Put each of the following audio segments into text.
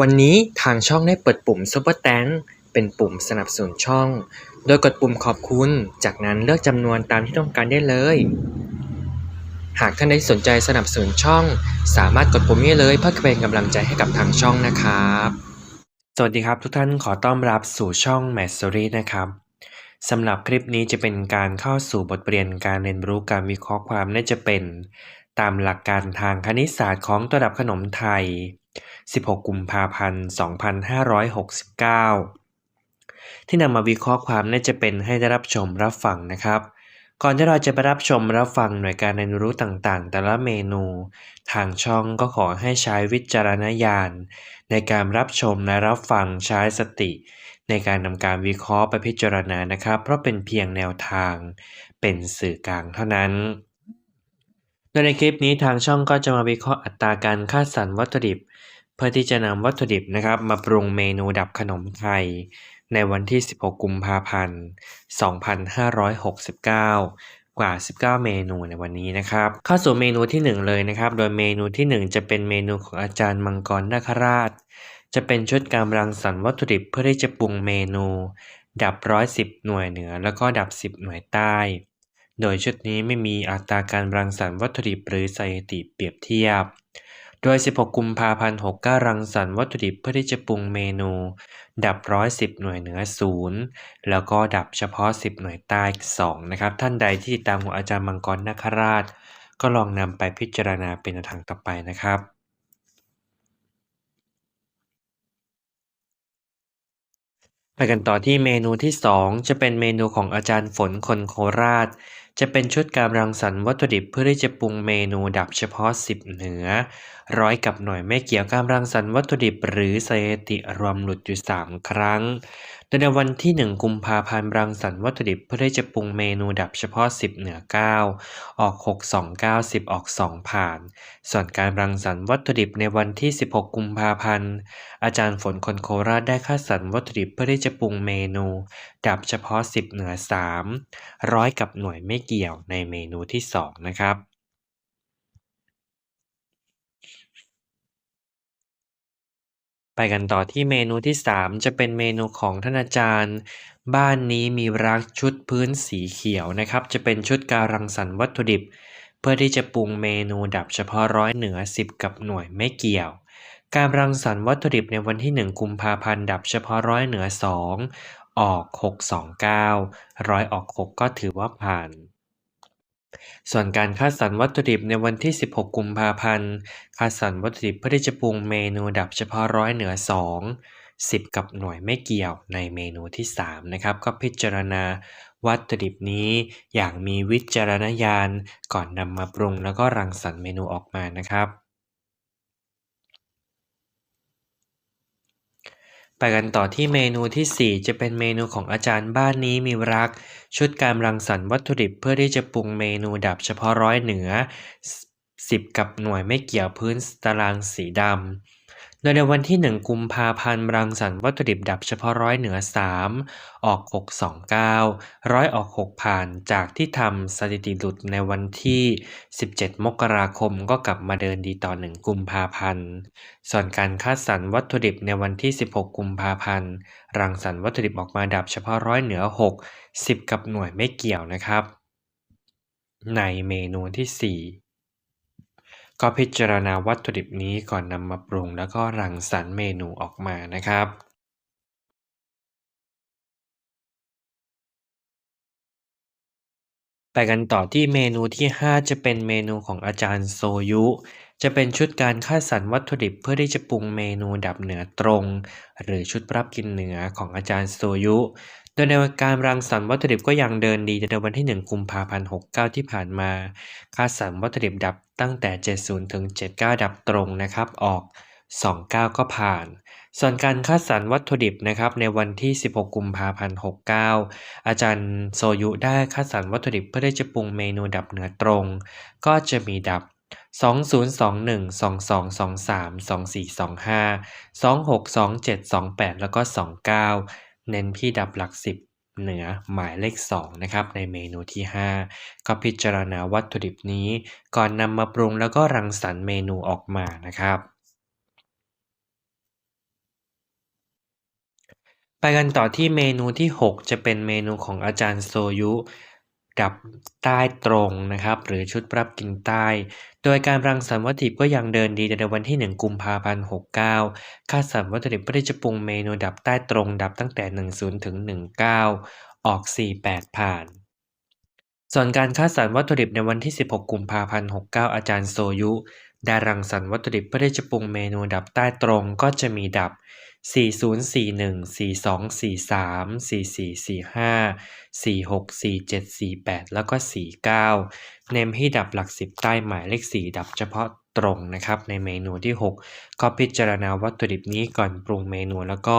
วันนี้ทางช่องได้เปิดปุ่ม Super t a n k เป็นปุ่มสนับสนุนช่อง โดยกดปุ่มขอบคุณ จากนั้นเลือกจำนวนตามที่ต้องการได้เลย หากท่านใดสนใจสนับสนุนช่อง สามารถกดปุ่มนี้เลยเพื่อเป็นกำลังใจให้กับทางช่องนะครับ สวัสดีครับทุกท่านขอต้อนรับสู่ช่อง m a t s o r y นะครับสำหรับคลิปนี้จะเป็นการเข้าสู่บทเรียนการเรียนรู้การวิเคราะห์ความน่าจะเป็น ตามหลักการทางคณิตศาสตร์ของตัวดับขนมไทย 16กุมภาพันธ์2569ที่นำมาวิเคราะห์ความน่าจะเป็นให้ได้รับชมรับฟังนะครับ ก่อนที่เราจะไปรับชมรับฟังหน่วยการเรียนรู้ต่างๆ แต่ละเมนู ทางช่องก็ขอให้ใช้วิจารณญาณ ในการรับชมและรับฟังใช้สติ ในการนำการวิเคราะห์ไปพิจารณานะครับ เพราะเป็นเพียงแนวทาง เป็นสื่อกลางเท่านั้นโดยในคลิปนี้ทางช่องก็จะมาวิเคราะห์อัตราการคาดสรรวัตถุดิบ เพื่อที่จะนำวัตถุดิบนะครับมาปรุงเมนูดับขนมไทย ในวันที่ 16 กุมภาพันธ์ 2569 กว่า 19 เมนูในวันนี้นะครับ เข้าสู่เมนูที่ 1 เลยนะครับ โดยเมนูที่ 1 จะเป็นเมนูของอาจารย์มังกรนาคราช จะเป็นชุดการรังสรรค์วัตถุดิบเพื่อที่จะปรุงเมนู ดับ 110 หน่วยเหนือ แล้วก็ดับ 10 หน่วยใต้ โดยชุดนี้ไม่มีอัตราการรังสรรค์วัตถุดิบหรือสถิติเปรียบเทียบ โดย 16 กุมภาพันธ์ 69 รังสรรค์วัตถุดิบเพื่อที่จะปรุงเมนู ดับ 110 หน่วยเหนือ0แล้วก็ดับเฉพาะ 10 หน่วยใต้2นะครับ ท่านใดที่ติดตามของอาจารย์มังกรนาคราช ก็ลองนำไปพิจารณาเป็นแนวทางต่อไปนะครับไปกันต่อที่เมนูที่ 2 จะเป็นเมนูของอาจารย์ฝนคนโคราช จะเป็นชุดการรังสรรค์วัตถุดิบเพื่อที่จะปรุงเมนูดับเฉพาะ 10 เหนือ ร้อยกับหน่วยไม่เกี่ยวการรังสรรค์วัตถุดิบหรือสถิติรวมหลุดอยู่ 3 ครั้ง โดยในวันที่ 1 กุมภาพันธ์รังสรรค์วัตถุดิบเพื่อที่จะปรุงเมนูดับเฉพาะ 10 เหนือ 9 ออก 6 2 9 10 ออก 2 ผ่าน ส่วนการรังสรรค์วัตถุดิบในวันที่ 16 กุมภาพันธ์ อาจารย์ฝนคนโคราชได้คัดสรรวัตถุดิบเพื่อที่จะปรุงเมนู ดับเฉพาะ 10 เหนือ 3 ร้อยกับหน่วยไม่เกี่ยวในเมนูที่ 2 นะครับ ไปกันต่อที่เมนูที่ 3 จะเป็นเมนูของท่านอาจารย์ บ้านนี้มีรักชุดพื้นสีเขียวนะครับ จะเป็นชุดการรังสรรค์วัตถุดิบ เพื่อที่จะปรุงเมนูดับเฉพาะร้อยเหนือ 10 กับหน่วยไม่เกี่ยว การรังสรรค์วัตถุดิบในวันที่ 1 กุมภาพันธ์ดับเฉพาะร้อยเหนือ 2 ออก 629 ร้อยออก 6 ก็ถือว่าผ่าน ส่วนการคัดสรรวัตถุดิบในวันที่ 16 กุมภาพันธ์ คัดสรรวัตถุดิบเพื่อที่จะปรุงเมนูดับเฉพาะร้อยเหนือ 2 10 กับหน่วยไม่เกี่ยวในเมนูที่ 3 นะครับ ก็พิจารณาวัตถุดิบนี้อย่างมีวิจารณญาณก่อนนำมาปรุงแล้วก็รังสรรค์เมนูออกมานะครับ ไปกันต่อที่เมนูที่ 4 จะเป็นเมนูของอาจารย์บ้านนี้มีรัก ชุดการรังสรรค์วัตถุดิบเพื่อที่จะปรุงเมนูดับเฉพาะร้อยเหนือ 10 กับหน่วยไม่เกี่ยวพื้นตารางสีดำ โดยในวันที่ 1 กุมภาพันธ์รังสรรค์วัตถุดิบดับเฉพาะร้อยเหนือ 3 ออก 629 ร้อยออก 6 ผ่านจากที่ทำสถิติหลุดในวันที่ 17 มกราคมก็กลับมาเดินดีต่อ 1 กุมภาพันธ์ ส่วนการคัดสรรวัตถุดิบในวันที่ 16 กุมภาพันธ์รังสรรค์วัตถุดิบออกมาดับเฉพาะร้อยเหนือ 6 10 กับหน่วยไม่เกี่ยวนะครับ ในเมนูที่ 4 ก็พิจารณาวัตถุดิบนี้ก่อนนำมาปรุงแล้วก็รังสรรค์เมนูออกมานะครับไปกันต่อที่เมนูที่ 5 จะเป็นเมนูของอาจารย์โซยุ จะเป็นชุดการคัดสรรวัตถุดิบเพื่อที่จะปรุงเมนูดับเหนือตรง หรือชุดรับกินเหนือของอาจารย์โซยุ โดยในการรังสรรค์วัตถุดิบก็ยังเดินดีในวันที่ 1 กุมภาพันธ์69 ที่ผ่านมาคัดสรรวัตถุดิบดับตั้งแต่ 70 ถึง 79 ดับตรงนะครับออก 29 ก็ผ่าน ส่วนการคัดสรรวัตถุดิบนะครับในวันที่ 16 กุมภาพันธ์ 69 อาจารย์โซยุได้คัดสรรวัตถุดิบเพื่อที่จะปรุงเมนูดับเหนือตรง ก็จะมีดับ 2021 2223 2425 26 27 28 แล้วก็ 29 เน้นที่ดับหลัก 10 เหนือหมายเลข 2 นะครับ ในเมนูที่ 5 ก็พิจารณาวัตถุดิบนี้ ก่อนนำมาปรุงแล้วก็รังสรรค์เมนูออกมานะครับไปกันต่อที่เมนูที่ 6 จะเป็นเมนูของอาจารย์โซยุ กับใต้ตรงนะครับ หรือชุดปรับกิ่งใต้ โดยการรังสรรค์วัตถุดิบก็ยังเดินดีในวันที่ 1 กุมภาพันธ์ 69ค่าสรรวัตถุดิบเพื่อจะปรุงเมนูดับใต้ตรงดับตั้งแต่ 10 ถึง 19 ออก 48 ผ่าน ส่วนการค่าสรรวัตถุดิบในวันที่ 16 กุมภาพันธ์ 69 อาจารย์โซยุ ได้รังสรรค์วัตถุดิบเพื่อที่จะปรุงเมนูดับใต้ตรงก็จะมีดับ 4041 4243 4445 46 47 48 แล้วก็ 49 เน้นให้ดับหลักสิบใต้หมายเลข 4 ดับเฉพาะตรงนะครับในเมนูที่ 6 ก็พิจารณาวัตถุดิบนี้ก่อนปรุงเมนูแล้วก็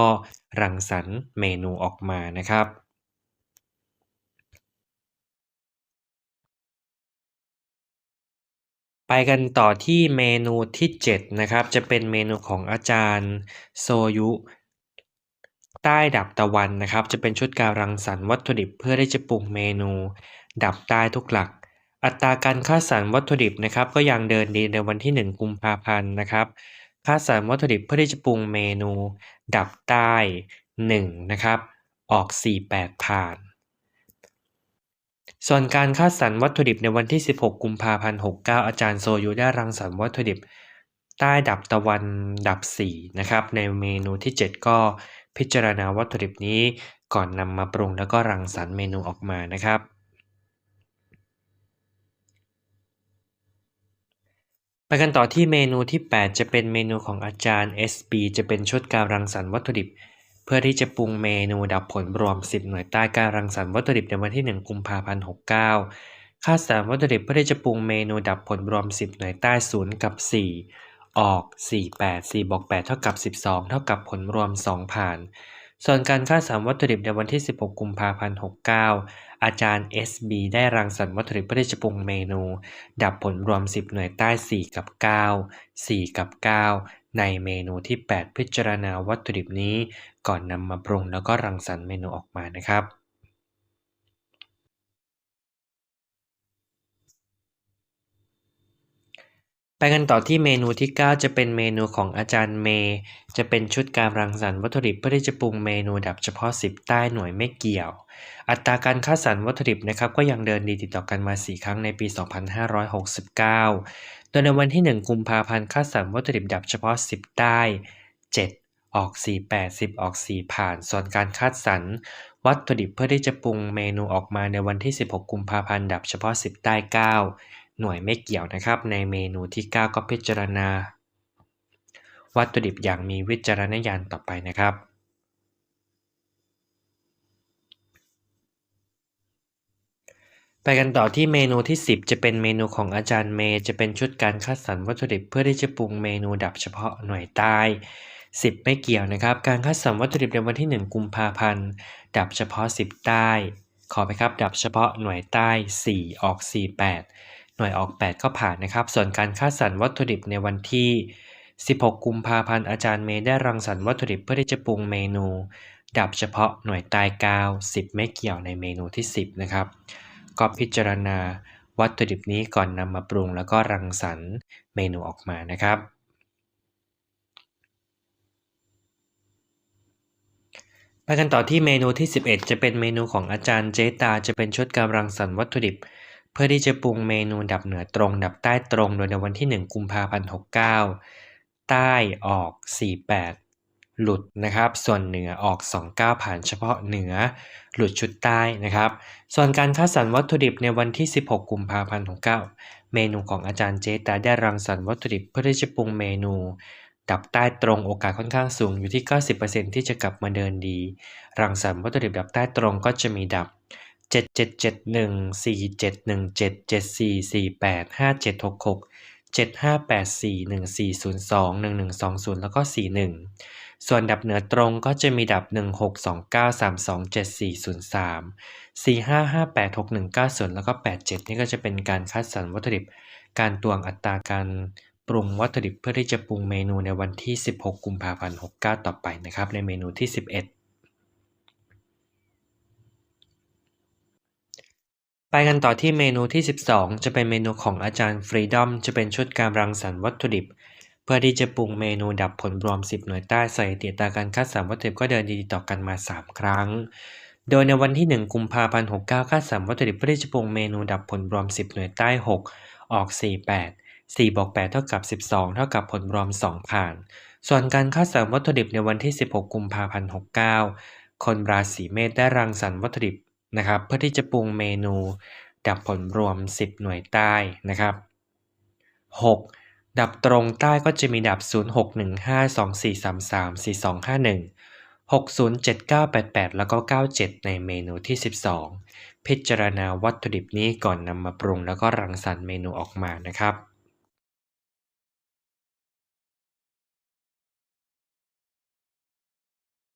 รังสรรค์เมนูออกมานะครับ ไปกันต่อที่เมนูที่ 7 นะครับ จะเป็นเมนูของอาจารย์โซยุ ใต้ดับตะวันนะครับ จะเป็นชุดการรังสรรค์วัตถุดิบเพื่อที่จะปรุงเมนู ดับใต้ทุกหลัก อัตราการค่าสรรวัตถุดิบนะครับ ก็ยังเดินดีในวันที่ 1 กุมภาพันธ์นะครับค่าสรรวัตถุดิบเพื่อที่จะปรุงเมนู ดับใต้1นะครับ ออก 48 ผ่าน ส่วนการคัดสรรวัตถุดิบในวันที่ 16 กุมภาพันธ์ 69 อาจารย์โซยุได้รังสรรค์วัตถุดิบ ใต้ดับตะวันดับ 4 นะครับ ในเมนูที่ 7 ก็พิจารณาวัตถุดิบนี้ก่อนนำมาปรุงแล้วก็รังสรรค์เมนูออกมานะครับไปกันต่อที่เมนูที่ 8 จะเป็นเมนูของอาจารย์ SB จะเป็นชุดการรังสรรค์วัตถุดิบ เพื่อที่จะปรุงเมนูดับผลรวม 10 หน่วยใต้การรังสรรค์วัตถุดิบในวันที่ 1 กุมภาพันธ์ 69 ค่าสารวัตถุดิบเพื่อที่จะปรุงเมนูดับผลรวม 10 หน่วยใต้0กับ 4 ออก 48 4บวก8เท่ากับ 12 เท่ากับผลรวม 2 ผ่าน ส่วนการค่าสารวัตถุดิบในวันที่ 16 กุมภาพันธ์ 69 อาจารย์ SB ได้รังสรรค์วัตถุดิบเพื่อที่จะปรุงเมนู ดับผลรวม 10 หน่วยใต้ 4 กับ 9 4 กับ 9 ในเมนูที่ 8 พิจารณาวัตถุดิบนี้ ก่อนนำมาปรุงแล้วก็รังสรรค์เมนูออกมานะครับ ไปกันต่อที่เมนูที่ 9 จะเป็นเมนูของอาจารย์เมย์จะเป็นชุดการรังสรรค์วัตถุดิบเพื่อที่จะปรุงเมนูดับเฉพาะ 10 ใต้หน่วยไม่เกี่ยว อัตราการคัดสรรวัตถุดิบนะครับก็ยังเดินดีติดต่อกันมา 4 ครั้งในปี 2569 โดยในวันที่ 1 กุมภาพันธ์คัดสรรวัตถุดิบดับเฉพาะ 10 ใต้ 7 ออก 48 10 ออก 4 ผ่าน ส่วนการคัดสรรวัตถุดิบเพื่อที่จะปรุงเมนูออกมาในวันที่ 16 กุมภาพันธ์ดับเฉพาะ 10 ใต้ 9 หน่วยไม่เกี่ยวนะครับ ในเมนูที่ 9 ก็พิจารณา วัตถุดิบอย่างมีวิจารณญาณต่อไปนะครับ ไปกันต่อที่เมนูที่ 10 จะเป็นเมนูของอาจารย์เมย์จะเป็นชุดการคัดสรรวัตถุดิบเพื่อที่จะปรุงเมนูดับเฉพาะหน่วยใต้10 ไม่เกี่ยวนะครับ การคัดสรรวัตถุดิบในวันที่ 1 กุมภาพันธ์ ดับเฉพาะ 10 ใต้ ขอไปครับ ดับเฉพาะหน่วยใต้ 4 ออก 48 หน่วยออก 8 ก็ผ่านนะครับ ส่วนการคัดสรรวัตถุดิบในวันที่ 16 กุมภาพันธ์อาจารย์เมย์ได้รังสรรค์วัตถุดิบเพื่อที่จะปรุงเมนู ดับเฉพาะหน่วยใต้9 10 ไม่เกี่ยวในเมนูที่ 10 นะครับ ก็พิจารณาวัตถุดิบนี้ก่อนนำมาปรุงแล้วก็รังสรรค์เมนูออกมานะครับไปกันต่อที่เมนูที่ 11 จะเป็นเมนูของอาจารย์เจตา จะเป็นชุดการรังสรรค์วัตถุดิบ พื่อที่จะปรุงเมนูดับเหนือตรงดับใต้ตรงโดยในวันที่ 1 กุมภาพันธ์69 ใต้ออก 48 หลุดนะครับ ส่วนเหนือออก 29 ผ่านเฉพาะเหนือ หลุดชุดใต้นะครับ ส่วนการคัดสรรวัตถุดิบในวันที่ 16 กุมภาพันธ์69 เมนูของอาจารย์เจตาได้รังสรรค์วัตถุดิบเพื่อที่จะปรุงเมนูดับใต้ตรงโอกาสค่อนข้างสูงอยู่ที่ 90%ที่จะกลับมาเดินดี รังสรรค์วัตถุดิบดับใต้ตรงก็จะมีดับ เจ็ดเจ็ดเจ็ดหนึ่งสี่เจ็ดหนึ่งเจ็ดเจ็ดสี่สี่แปดห้าเจ็ดหกหกเจ็ดห้าแปดสี่หนึ่งสี่ศูนย์สองหนึ่งหนึ่งสองศูนย์แล้วก็สี่หนึ่งส่วนดับเหนือตรงก็จะมีดับหนึ่งหกสองเก้าสามสองเจ็ดสี่ศูนย์สามสี่ห้าห้าแปดหกหนึ่งเก้าศูนย์แล้วก็แปดเจ็ดนี่ก็จะเป็นการคัดสรรวัตถุดิบ การตวงอัตราการปรุงวัตถุดิบเพื่อที่จะปรุงเมนูในวันที่ 16 กุมภาพันธ์ 69 ต่อไปนะครับ ในเมนูที่ 11 ไปกันต่อที่เมนูที่ 12 จะเป็นเมนูของอาจารย์ฟรีดอมจะเป็นชุดการรังสรรค์วัตถุดิบ เพื่อที่จะปรุงเมนูดับผลรวม 10 หน่วยใต้สถิติตาการคัดสรรวัตถุดิบก็เดินดีๆต่อกันมา 3 ครั้ง โดยในวันที่ 1 กุมภาพันธ์ 69คัดสรรวัตถุดิบเพื่อที่จะปรุงเมนูดับผลรวม 10 หน่วยใต้ 6 ออก 48 4บวก8เท่ากับ 12 เท่ากับผลรวม 2 ผ่าน ส่วนการคัดสรรวัตถุดิบในวันที่ 16 กุมภาพันธ์ 69 คนราศีเมษได้รังสรรค์วัตถุดิบ นะครับ เพื่อที่จะปรุงเมนูดับผลรวม 10 หน่วยใต้นะครับ 6. ดับตรงใต้ก็จะมีดับ 06152433 4251 607988 แล้วก็ 97 ในเมนูที่ 12 พิจารณาวัตถุดิบนี้ก่อนนำมาปรุงแล้วก็รังสรรค์เมนูออกมานะครับ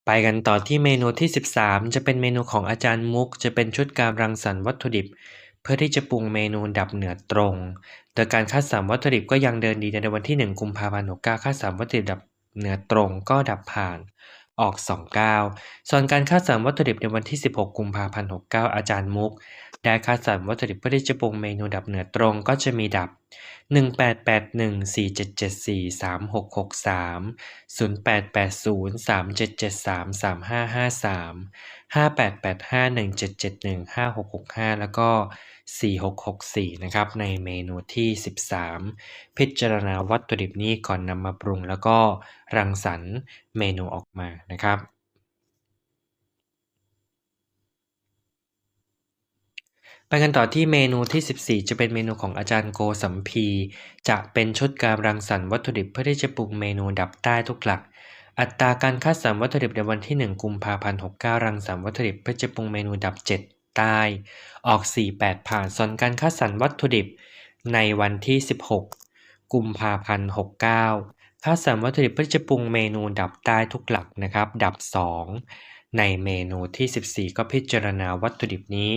ไปกันต่อที่เมนูที่ 13 จะเป็นเมนูของอาจารย์มุก จะเป็นชุดการรังสรรค์วัตถุดิบ เพื่อที่จะปรุงเมนูดับเหนือตรง โดยการคัดสรรวัตถุดิบก็ยังเดินดีในวันที่ 1 กุมภาพันธ์69คัดสรรวัตถุดิบดับเหนือตรงก็ดับผ่านออก 29 ส่วนการคัดสรรวัตถุดิบในวันที่ 16 กุมภาพันธ์69 อาจารย์มุก ได้คัดสรรวัตถุดิบเพื่อที่จะปรุงเมนูดับเหนือตรงก็จะมีดับ 1881 4774 3663 0880 3773 3553 5885 1771 5665 แล้วก็ 4664 นะครับ ในเมนูที่ 13 พิจารณาวัตถุดิบนี้ก่อนนำมาปรุงแล้วก็รังสรรค์เมนูออกมานะครับ ไปกันต่อที่เมนูที่ 14 จะเป็นเมนูของอาจารย์โกสัมพี จะเป็นชุดการรังสรรค์วัตถุดิบเพื่อที่จะปรุงเมนูดับใต้ทุกหลัก อัตราการคัดสรรวัตถุดิบในวันที่ 1 กุมภาพันธ์69 รังสรรค์วัตถุดิบเพื่อจะปรุงเมนูดับ 7 ใต้ ออก 48 ผ่านส่วนการคัดสรรวัตถุดิบในวันที่ 16 กุมภาพันธ์69คัดสรรวัตถุดิบเพื่อจะปรุงเมนูดับใต้ทุกหลักนะครับ ดับ 2 ในเมนูที่ 14 ก็พิจารณาวัตถุดิบนี้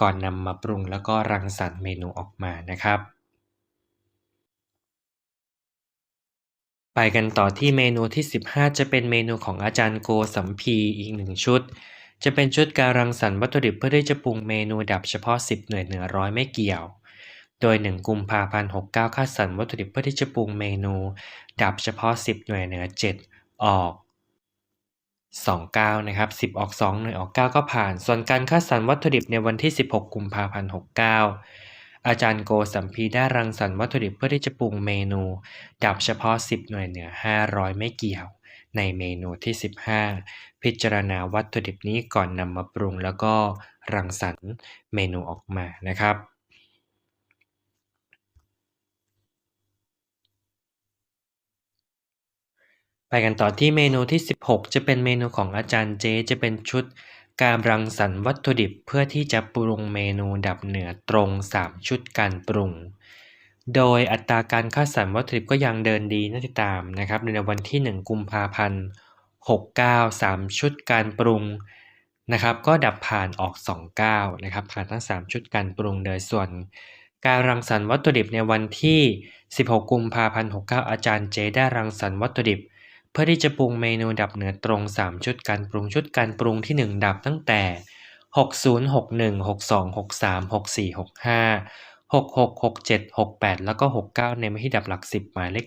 ก่อนนำมาปรุงแล้วก็รังสรรค์เมนูออกมานะครับ ไปกันต่อที่เมนูที่ 15 จะเป็นเมนูของอาจารย์โกสัมพีอีกหนึ่งชุด จะเป็นชุดการรังสรรค์วัตถุดิบเพื่อที่จะปรุงเมนูดับเฉพาะ 10 หน่วยเหนือร้อยไม่เกี่ยวโดย 1 กุมภาพันธ์69คัดสรรวัตถุดิบเพื่อที่จะปรุงเมนู ดับเฉพาะ 10 หน่วยเหนือ 7 ออก 29 นะครับ 10 ออก 2 หน่วยออก 9 ก็ผ่าน ส่วนการคัดสรรวัตถุดิบในวันที่ 16 กุมภาพันธ์ 69 อาจารย์โกสัมพีได้รังสรรค์วัตถุดิบเพื่อที่จะปรุงเมนู ดับเฉพาะ 10 หน่วยเหนือ 500 ไม่เกี่ยว ในเมนูที่ 15 พิจารณาวัตถุดิบนี้ก่อนนำมาปรุงแล้วก็รังสรรค์เมนูออกมานะครับ ไปกันต่อที่เมนูที่ 16 จะเป็นเมนูของอาจารย์เจ จะเป็นชุดการรังสรรค์วัตถุดิบเพื่อที่จะปรุงเมนูดับเหนือตรง 3 ชุดการปรุง โดยอัตราการคัดสรรวัตถุดิบก็ยังเดินดีน่าติดตามนะครับ ในวันที่ 1 กุมภาพันธ์ 69 3 ชุดการปรุงนะครับก็ดับผ่านออก 29นะครับผ่านทั้ง 3 ชุดการปรุงโดยส่วน การรังสรรค์วัตถุดิบในวันที่ 16 กุมภาพันธ์ 69 อาจารย์เจ ได้รังสรรค์วัตถุดิบ เพื่อที่จะปรุงเมนูดับเหนือตรง 3 ชุดการปรุงชุดการปรุงที่ 1 ดับตั้งแต่ 60 61 62 63 64 65 66 67 68 แล้วก็ 69ในไม่ที่ดับหลัก 10 หมายเลข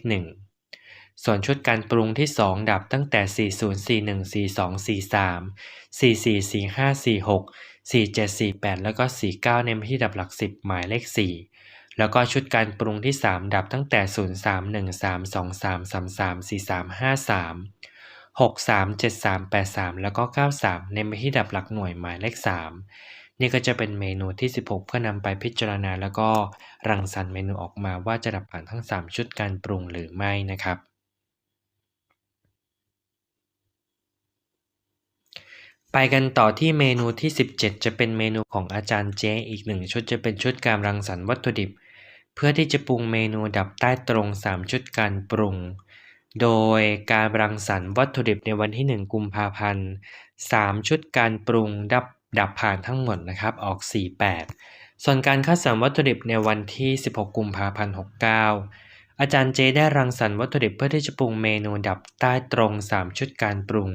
1 ส่วนชุดการปรุงที่ 2 ดับตั้งแต่ 40 41 42 43 44 45 46 47 48 แล้วก็ 49ในไม่ที่ดับหลัก 10 หมายเลข 4 แล้วก็ชุดการปรุงที่ 3 ดับตั้งแต่ 03 13 23 33 43 53 63 73 83 แล้วก็ 93 ในไม่ที่ดับหลักหน่วยหมายเลข 3 นี่ก็จะเป็นเมนูที่ 16 เพื่อนำไปพิจารณาแล้วก็รังสรรค์เมนูออกมาว่าจะดับผ่านทั้ง 3 ชุดการปรุงหรือไม่นะครับ ไปกันต่อที่เมนูที่ 17 จะเป็นเมนูของอาจารย์เจอีกหนึ่งชุดจะเป็นชุดการรังสรรค์วัตถุดิบ เพื่อที่จะปรุงเมนูดับใต้ตรง 3 ชุดการปรุง โดยการรังสรรค์วัตถุดิบในวันที่ 1 กุมภาพันธ์ 3 ชุดการปรุงดับดับผ่านทั้งหมดนะครับออก 48 ส่วนการคัดสรรวัตถุดิบในวันที่ 16 กุมภาพันธ์ 69 อาจารย์เจได้รังสรรค์วัตถุดิบเพื่อที่จะปรุงเมนูดับใต้ตรง 3 ชุดการปรุง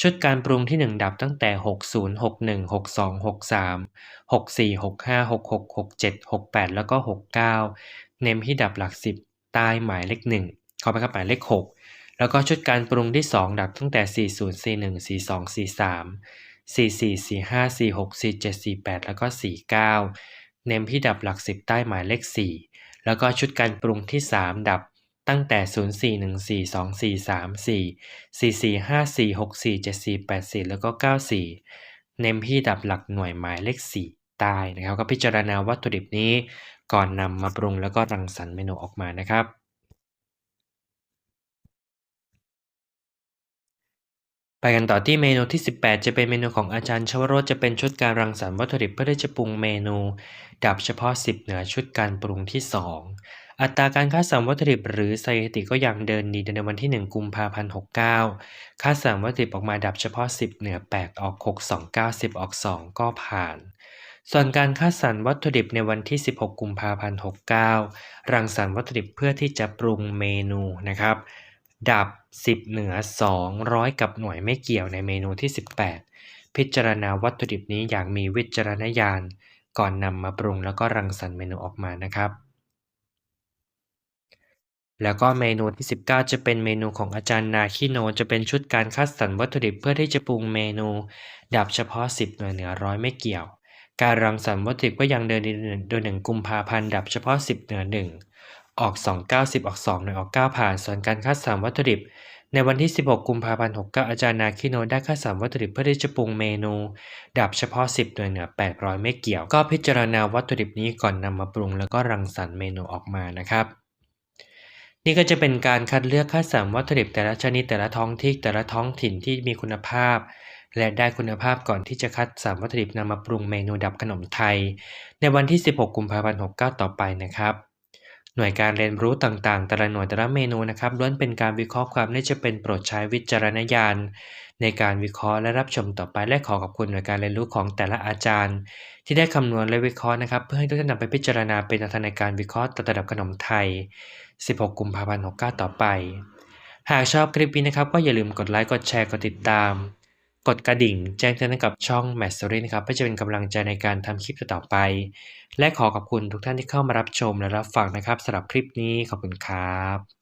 ชุดการปรุงที่ 1 ดับตั้งแต่ 60 61 62 63 64 65 66 67 68 แล้วก็ 69 เน้นที่ดับหลัก 10 ใต้หมายเลขขอไปครับหมายเลข 6 แล้วก็ชุดการปรุงที่ 2 ดับตั้งแต่ 40 41 42 43 44 45 46 47 48 แล้วก็ 49 เนมที่ดับหลัก 10 ใต้หมายเลข 4 แล้วก็ชุดการปรุงที่ 3 ดับตั้งแต่ 04142434 4454647484 แล้วก็ 94 เนมที่ดับหลักหน่วยหมายเลข 4 ใต้นะครับ ก็พิจารณาวัตถุดิบนี้ก่อนนำมาปรุงแล้วก็รังสรรค์เมนูออกมานะครับ ไปกันต่อที่เมนูที่ 18 จะเป็นเมนูของอาจารย์ชวโรจจะเป็นชุดการรังสรรค์วัตถุดิบเพื่อที่จะปรุงเมนู ดับเฉพาะ 10 เหนือชุดการปรุงที่ 2 อัตราการคัดสรรวัตถุดิบหรือสถิติก็ยังเดินดีในวันที่ 1 กุมภาพันธ์ 69คัดสรรวัตถุดิบออกมาดับเฉพาะ 10 เหนือ 8 ออก 6 2 9 10 ออก 2 ก็ผ่าน ส่วนการคัดสรรวัตถุดิบในวันที่ 16 กุมภาพันธ์ 69 รังสรรค์วัตถุดิบเพื่อที่จะปรุงเมนูนะครับ ดับ 10 เหนือ 200 กับหน่วยไม่เกี่ยวในเมนูที่ 18 พิจารณาวัตถุดิบนี้อย่างมีวิจารณญาณ ก่อนนำมาปรุงแล้วก็รังสรรค์เมนูออกมานะครับ แล้วก็เมนูที่ 19 จะเป็นเมนูของอาจารย์นาคิโน จะเป็นชุดการคัดสรรวัตถุดิบเพื่อที่จะปรุงเมนู ดับเฉพาะ 10 หน่วยเหนือร้อยไม่เกี่ยว การรังสรรค์วัตถุดิบก็ยังเดินดีโดย1กุมภาพันธ์ดับเฉพาะ 10 เหนือ1 ออก 2 9 10 ออก 2 หน่วยออก 9 ผ่าน ส่วนการคัดสรรวัตถุดิบ ในวันที่ 16 กุมภาพันธ์ 69 อาจารย์นาคิโนได้คัดสรรวัตถุดิบเพื่อที่จะปรุงเมนู ดับเฉพาะ 10 หน่วยเหนือ 800 ไม่เกี่ยว ก็พิจารณาวัตถุดิบนี้ก่อนนำมาปรุงแล้วก็รังสรรค์เมนูออกมานะครับนี่ก็จะเป็นการคัดเลือกคัดสรรวัตถุดิบแต่ละชนิดแต่ละท้องที่แต่ละท้องถิ่นที่มีคุณภาพ และได้คุณภาพก่อนที่จะคัดสรรวัตถุดิบนำมาปรุงเมนูดับขนมไทย ในวันที่ 16 กุมภาพันธ์ 69 ต่อไปนะครับ หน่วยการเรียนรู้ต่างๆ แต่ละหน่วยแต่ละเมนูนะครับล้วนเป็นการวิเคราะห์ความน่าจะเป็นโปรดใช้วิจารณญาณ ในการวิเคราะห์และรับชมต่อไปและขอขอบคุณหน่วยการเรียนรู้ของแต่ละอาจารย์ ที่ได้คำนวณและวิเคราะห์นะครับ เพื่อให้ทุกท่านนำไปพิจารณาเป็นแนวทางในการวิเคราะห์ตัดระดับขนมไทย 16 กุมภาพันธ์ 69 ต่อไป หากชอบคลิปนี้นะครับก็อย่าลืมกดไลค์กดแชร์กดติดตาม กดกระดิ่งแจ้งเตือนกับช่อง m a t s o r y นะครับเพื่อจะเป็นกำลังใจในการทำคลิปต่อไป และขอขอบคุณทุกท่านที่เข้ามารับชมและรับฟังนะครับสำหรับคลิปนี้ขอบคุณครับ